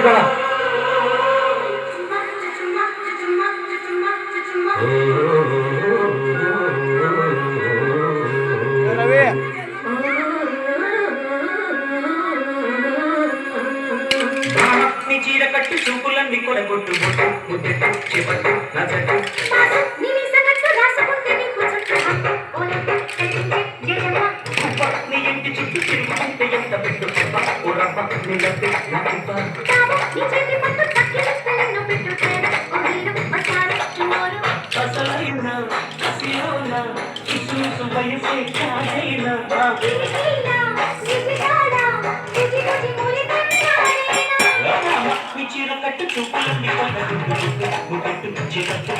ఇక్కడ చీర కట్టు చూపులన్నీ కొడగొట్టు బొట్టు ముద్దెట్టు చేపట్టు నచ్చట్టు నీ ఇంటి చుట్టూ తిరుగుతుంటే ఎంత పెట్టు ఓ రవ్వ నీ లబ్బే నా చుప్ప కట్టు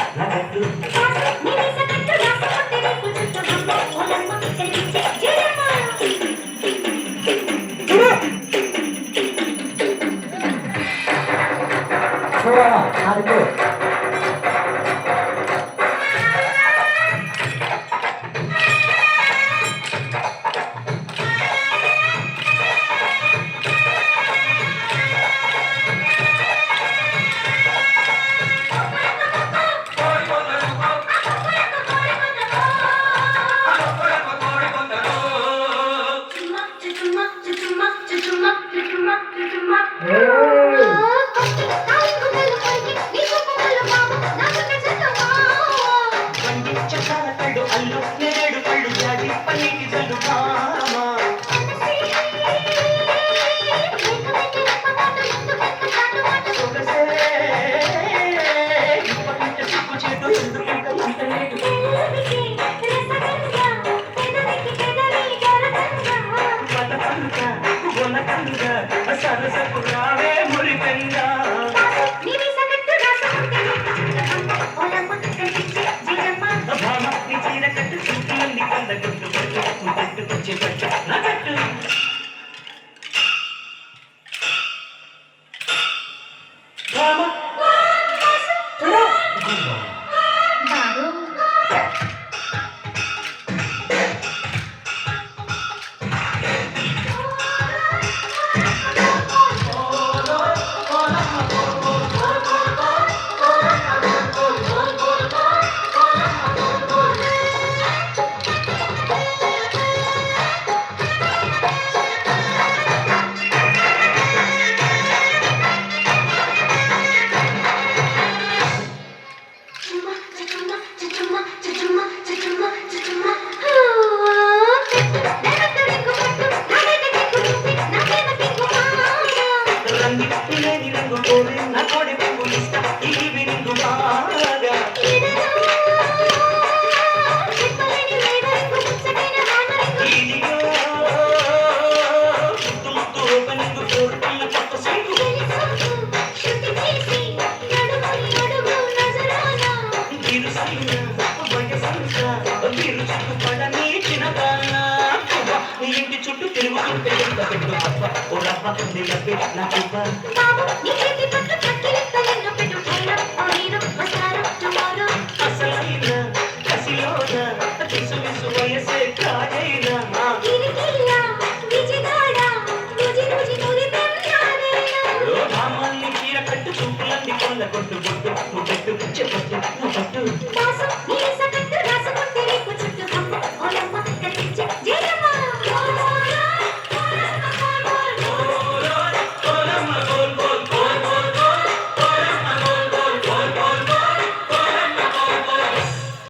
좋아. 잘했네. పనికి పన్నీటి ముద్దట్టు వచ్చే పట్టు నా బిరుసైన వయసంత బిరుచుకు నీ ఇంటి చుట్టూ తిరుగుతుంటే ఎంత పెట్టు తప్ప ఓ రవ్వ నీ లబ్బే నా చుప్ప బాబు నీ